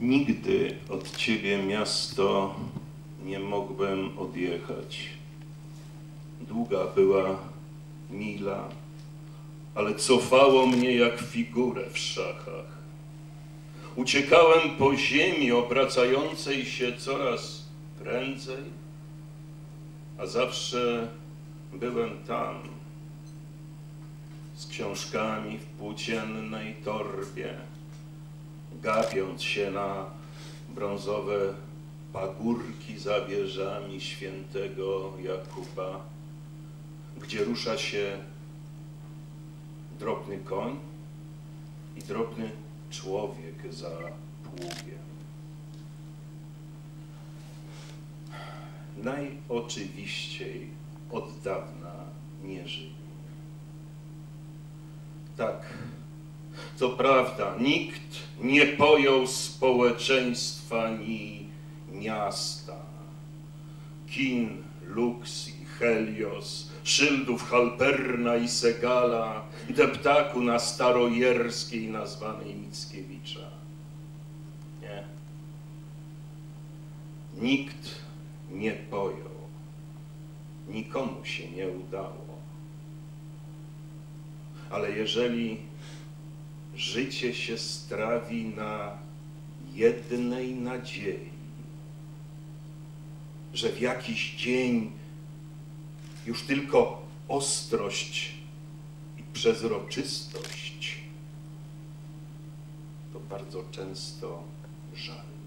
Nigdy od ciebie, miasto, nie mogłem odjechać. Długa była mila, ale cofało mnie jak figurę w szachach. Uciekałem po ziemi obracającej się coraz prędzej, a zawsze byłem tam, z książkami w płóciennej torbie, gapiąc się na brązowe pagórki za wieżami świętego Jakuba, gdzie rusza się drobny koń i drobny człowiek za pługiem. Najoczywiściej od dawna nie żyli. Tak, to prawda, nikt nie pojął społeczeństwa ni miasta. Kin, Lux i Helios, szyldów Halperna i Segala, deptaku na starojerskiej nazwanej Mickiewicza. Nie. Nikt nie pojął. Nikomu się nie udało. Ale jeżeli życie się strawi na jednej nadziei, że w jakiś dzień już tylko ostrość i przezroczystość, to bardzo często żal.